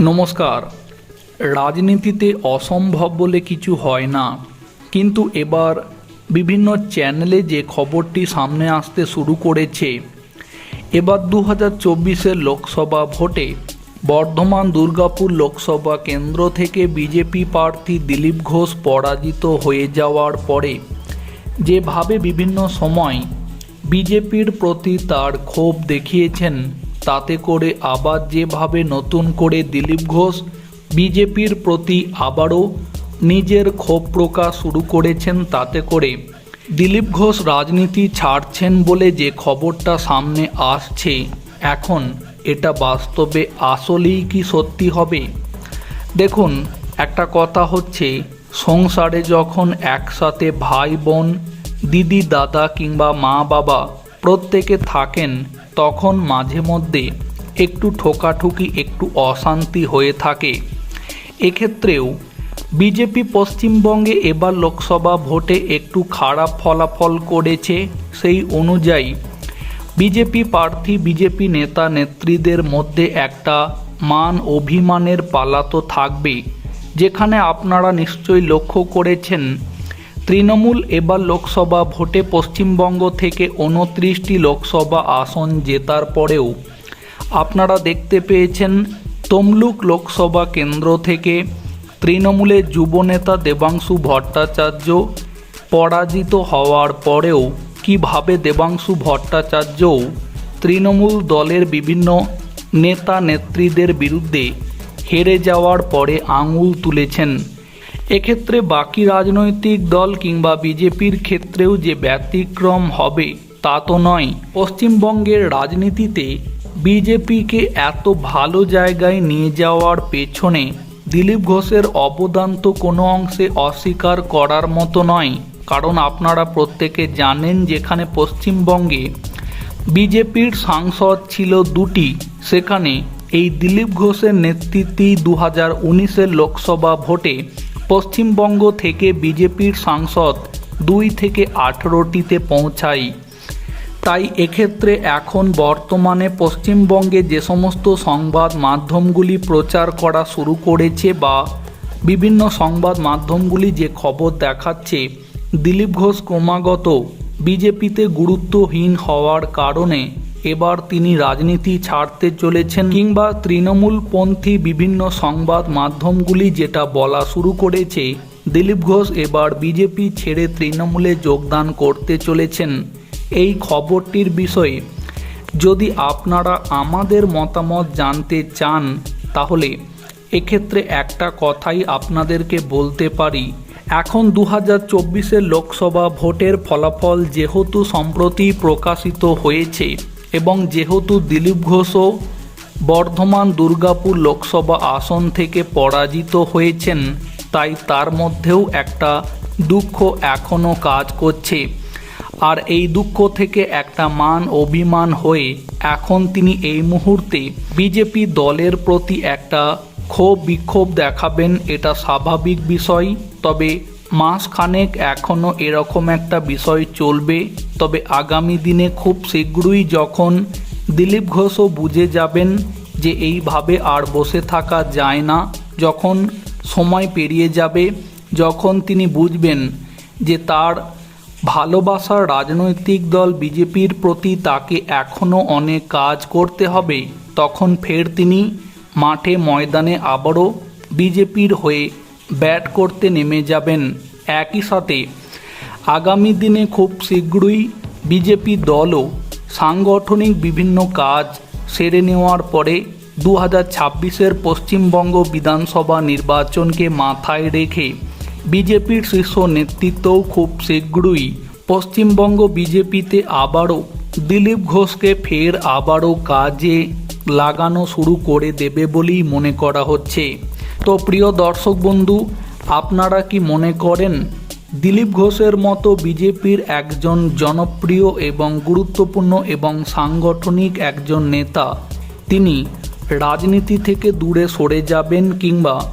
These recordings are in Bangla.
নমস্কার। রাজনীতিতে অসম্ভব বলে কিছু হয় না। কিন্তু এবার বিভিন্ন চ্যানেলে যে খবরটি সামনে আসতে শুরু করেছে, এবার দু হাজার লোকসভা ভোটে বর্ধমান দুর্গাপুর লোকসভা কেন্দ্র থেকে বিজেপি প্রার্থী দিলীপ ঘোষ পরাজিত হয়ে যাওয়ার পরে যেভাবে বিভিন্ন সময় বিজেপির প্রতি তার ক্ষোভ দেখিয়েছেন তাতে করে আবার যেভাবে নতুন করে দিলীপ ঘোষ বিজেপির প্রতি আবারও নিজের ক্ষোভ প্রকাশ শুরু করেছেন, তাতে করে দিলীপ ঘোষ রাজনীতি ছাড়ছেন বলে যে খবরটা সামনে আসছে, এখন এটা বাস্তবে আসলেই কি সত্যি হবে? দেখুন, একটা কথা হচ্ছে, সংসারে যখন একসাথে ভাই বোন দিদি দাদা কিংবা মা বাবা প্রত্যেকে থাকেন তখন মাঝে মধ্যে একটু ঠোকাঠুকি, একটু অশান্তি হয়ে থাকে। এক্ষেত্রেও বিজেপি পশ্চিমবঙ্গে এবার লোকসভা ভোটে একটু খারাপ ফলাফল করেছে। সেই অনুযায়ী বিজেপি প্রার্থী, বিজেপি নেতা, নেত্রীদের মধ্যে একটা মান অভিমানের পালা তো থাকবে যেখানে আপনারা নিশ্চয়ই লক্ষ্য করেছেন তৃণমূল এবার লোকসভা ভোটে পশ্চিমবঙ্গ থেকে উনত্রিশটি লোকসভা আসন জেতার পরেও আপনারা দেখতে পেয়েছেন তমলুক লোকসভা কেন্দ্র থেকে তৃণমূলের যুবনেতা দেবাংশু ভট্টাচার্য পরাজিত হওয়ার পরেও কীভাবে দেবাংশু ভট্টাচার্যও তৃণমূল দলের বিভিন্ন নেতা নেত্রীদের বিরুদ্ধে হেরে যাওয়ার পরে আঙুল তুলেছেন এক্ষেত্রে বাকি রাজনৈতিক দল কিংবা বিজেপির ক্ষেত্রেও যে ব্যতিক্রম হবে, তা তো নয়। পশ্চিমবঙ্গের রাজনীতিতে বিজেপিকে এত ভালো জায়গায় নিয়ে যাওয়ার পেছনে দিলীপ ঘোষের অবদান তো কোনো অংশে অস্বীকার করার মতো নয়। কারণ আপনারা প্রত্যেকে জানেন যেখানে পশ্চিমবঙ্গে বিজেপির সাংসদ ছিল দুটি, সেখানে এই দিলীপ ঘোষের নেতৃত্বেই দু হাজার উনিশের লোকসভা ভোটে পশ্চিমবঙ্গ থেকে বিজেপির সাংসদ দুই থেকে আঠেরোটিতে পৌঁছায় তাই এক্ষেত্রে এখন বর্তমানে পশ্চিমবঙ্গে যে সমস্ত সংবাদ মাধ্যমগুলি প্রচার করা শুরু করেছে বা বিভিন্ন সংবাদ মাধ্যমগুলি যে খবর দেখাচ্ছে, দিলীপ ঘোষ ক্রমাগত বিজেপিতে গুরুত্বহীন হওয়ার কারণে এবার তিনি রাজনীতি ছাড়তে চলেছেন কিংবা তৃণমূলপন্থী বিভিন্ন সংবাদ মাধ্যমগুলি যেটা বলা শুরু করেছে, দিলীপ ঘোষ এবার বিজেপি ছেড়ে তৃণমূলে যোগদান করতে চলেছেন। এই খবরটির বিষয়ে, যদি আপনারা আমাদের মতামত জানতে চান, তাহলে এক্ষেত্রে একটা কথাই আপনাদেরকে বলতে পারি। এখন দু হাজার লোকসভা ভোটের ফলাফল যেহেতু সম্প্রতি প্রকাশিত হয়েছে এবং যেহেতু দিলীপ ঘোষও বর্ধমান দুর্গাপুর লোকসভা আসন থেকে পরাজিত হয়েছেন, তাই তার মধ্যেও একটা দুঃখ এখনও কাজ করছে। আর এই দুঃখ থেকে একটা মান অভিমান হয়ে এখন তিনি এই মুহূর্তে বিজেপি দলের প্রতি একটা ক্ষোভ বিক্ষোভ দেখাবেন এটা স্বাভাবিক বিষয়, তবে মাসখানেক এখনও এরকম একটা বিষয় চলবে। তবে আগামী দিনে খুব শীঘ্রই যখন দিলীপ ঘোষও বুঝে যাবেন যে এইভাবে আর বসে থাকা যায় না, যখন সময় পেরিয়ে যাবে, যখন তিনি বুঝবেন যে তার ভালোবাসার রাজনৈতিক দল বিজেপির প্রতি তাকে এখনও অনেক কাজ করতে হবে, তখন ফের তিনি মাঠে ময়দানে আবারও বিজেপির হয়ে ব্যাট করতে নেমে যাবেন। একই সাথে আগামী দিনে খুব শীঘ্রই বিজেপি দলও সাংগঠনিক বিভিন্ন কাজ সেরে নেওয়ার পরে দু হাজার ছাব্বিশের পশ্চিমবঙ্গ বিধানসভা নির্বাচনকে মাথায় রেখে বিজেপির শীর্ষ নেতৃত্বও খুব শীঘ্রই পশ্চিমবঙ্গ বিজেপিতে আবারও দিলীপ ঘোষকে ফের আবারও কাজে লাগানো শুরু করে দেবে বলেই মনে করা হচ্ছে। তো প্রিয় দর্শক বন্ধু, আপনারা কি মনে করেন দিলীপ ঘোষের মতো বিজেপির একজন জনপ্রিয় এবং গুরুত্বপূর্ণ এবং সাংগঠনিক একজন নেতা। তিনি রাজনীতি থেকে দূরে সরে যাবেন কিংবা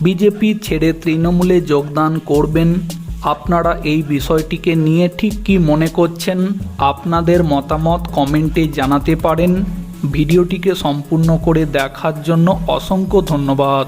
বিজেপি ছেড়ে তৃণমূলে যোগদান করবেন। আপনারা এই বিষয়টিকে নিয়ে ঠিক কি মনে করছেন? আপনাদের মতামত কমেন্টে জানাতে পারেন। ভিডিওটিকে সম্পূর্ণ করে দেখার জন্য অসংখ্য ধন্যবাদ।